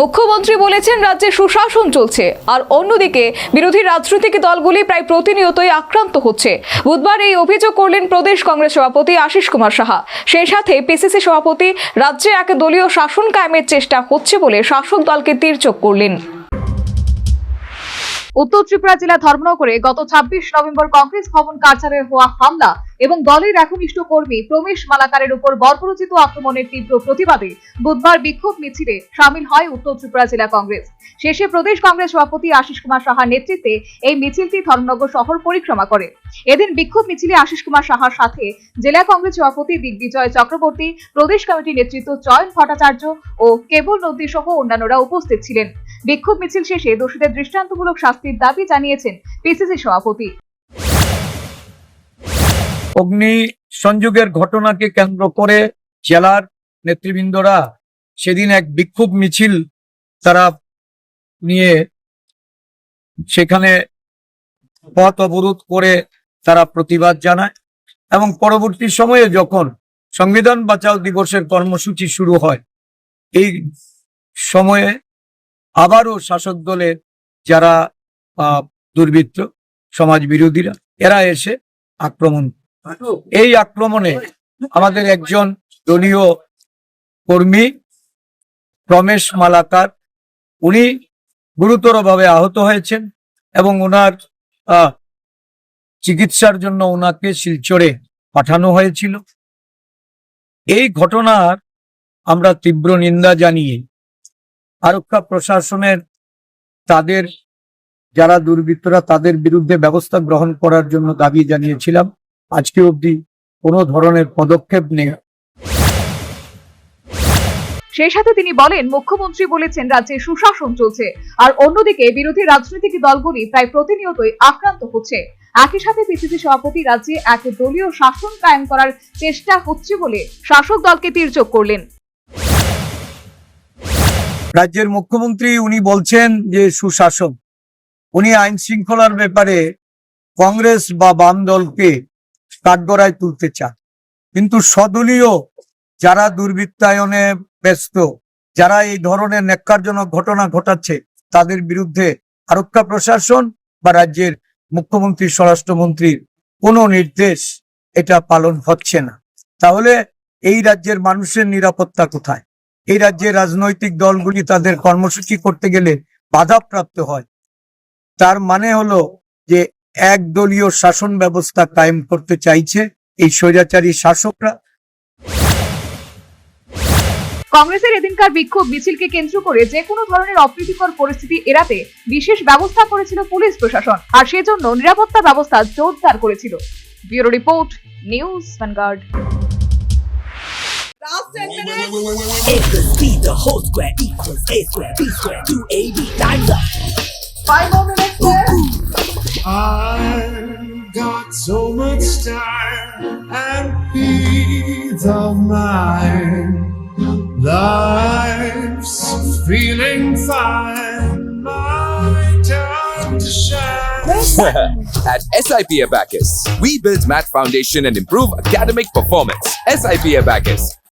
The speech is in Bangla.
মুখ্যমন্ত্রী বলেছেন রাজ্যে সুশাসন চলছে, আর অন্যদিকে বিরোধী রাজনৈতিক দলগুলি প্রায় প্রতিনিয়তই আক্রান্ত হচ্ছে। বুধবার এই অভিযোগ করলেন প্রদেশ কংগ্রেস সভাপতি আশিস কুমার সাহা। সেই সাথে পিসিসি সভাপতি রাজ্যে এক দলীয় শাসন কায়েমের চেষ্টা হচ্ছে বলে শাসক দলকে তীর্চক করলেন। উত্তর ত্রিপুরা জেলা ধর্মনগরে গত ছাব্বিশ নভেম্বর কংগ্রেস ভবন কার্যালয়ে হওয়া হামলা এবং দলের একনিষ্ঠ কর্মী প্রমেশ মালাকারের উপর বর্বরচিত আক্রমণের তীব্র প্রতিবাদে বুধবার বিক্ষোভ মিছিলে সামিল হয় উত্তর ত্রিপুরা জেলা কংগ্রেস। শেষে প্রদেশ কংগ্রেস সভাপতি আশিস কুমার সাহার নেতৃত্বে এই মিছিলটি ধর্মনগর শহর পরিক্রমা করে। এদিন বিক্ষোভ মিছিলে আশিস কুমার সাহার সাথে জেলা কংগ্রেস সভাপতি দিগ্বিজয় চক্রবর্তী, প্রদেশ কমিটির নেতৃত্ব চয়ন ভট্টাচার্য ও কেবল নন্দী সহ অন্যান্যরা উপস্থিত ছিলেন। বিক্ষোভ মিছিল শেষে দোষীদের দৃষ্টান্তমূলক শাস্তির দাবি জানিয়েছেন পিসিসি সভাপতি। অগ্নি সংযোগের ঘটনাকে কেন্দ্র করে জেলার নেতৃবৃন্দরা সেদিন এক বিক্ষোভ মিছিল তারা নিয়ে সেখানে পথ অবরোধ করে তারা প্রতিবাদ জানায় এবং পরবর্তী সময়ে যখন সংবিধান বাঁচাও দিবসের কর্মসূচি শুরু হয়, এই সময়ে আবারও শাসক দলের যারা দুর্বৃত্ত, সমাজ বিরোধীরা, এরা এসে আক্রমণ এই আক্রমণে আমাদের একজন দলীয় কর্মী, রমেশ মালাকার, উনি গুরুতরভাবে আহত হয়েছেন এবং ওনার চিকিৎসার জন্য ওনাকে শিলচরে পাঠানো হয়েছিল। এই ঘটনার আমরা তীব্র নিন্দা জানিয়ে আরক্ষা প্রশাসনের তাদের, যারা দুর্বৃত্তরা তাদের বিরুদ্ধে ব্যবস্থা গ্রহণ করার জন্য দাবি জানিয়েছিলাম। আজকে অবধি কোনো ধরনের পদক্ষেপ নেই। সেই সাথে তিনি বলেন, মুখ্যমন্ত্রী বলেছেন রাজ্যে সুশাসন চলছে, আর অন্যদিকে বিরোধী রাজনৈতিক দলগুলি প্রায় প্রতিনিয়তই আক্রান্ত হচ্ছে। একই সাথে পিসিসি সভাপতি রাজ্যে এক দলীয় শাসন কায়েম করার চেষ্টা হচ্ছে বলে শাসক দলকে তীর্চক করলেন। রাজ্যের মুখ্যমন্ত্রী উনি বলছেন যে সুশাসন উনি আইন শৃঙ্খলার ব্যাপারে কংগ্রেস বা বাম দলকে কাঠগড়ায় তুলতে চান। কিন্তু সদলীয় যারা দুর্বৃত্তায়নে ব্যস্ত, যারা এই ধরনের ন্যাক্কারজনক ঘটনা ঘটাচ্ছে, তাদের বিরুদ্ধে আরক্ষা প্রশাসন বা রাজ্যের মুখ্যমন্ত্রী, স্বরাষ্ট্রমন্ত্রীর কোনো নির্দেশ এটা পালন হচ্ছে না। তাহলে এই রাজ্যের মানুষের নিরাপত্তা কোথায়? এই রাজ্যের রাজনৈতিক দলগুলি তাদের কর্মসূচি করতে গেলে বাধাপ্রাপ্ত হয়। তার মানে হলো যে একদলীয় শাসন ব্যবস্থা কায়েম করতে চাইছে এই স্বৈরাচারী শাসকরা। কংগ্রেসের এদিনকার বিক্ষোভ মিছিলকে কেন্দ্র করে যে কোনো ধরনের অপ্রীতিকর পরিস্থিতি এড়াতে বিশেষ ব্যবস্থা করেছিল পুলিশ প্রশাসন, আর সেজন্য নিরাপত্তা ব্যবস্থা জোরদার করেছিল। Bureau report, news Vanguard Last 10 minutes. A plus B, the whole square equals A square, B square, 2AB, times up. Five more minutes there. I've got so much time and peace of mind. Life's feeling fine. My time to shine. At SIP Abacus, we build math foundation and improve academic performance. SIP Abacus,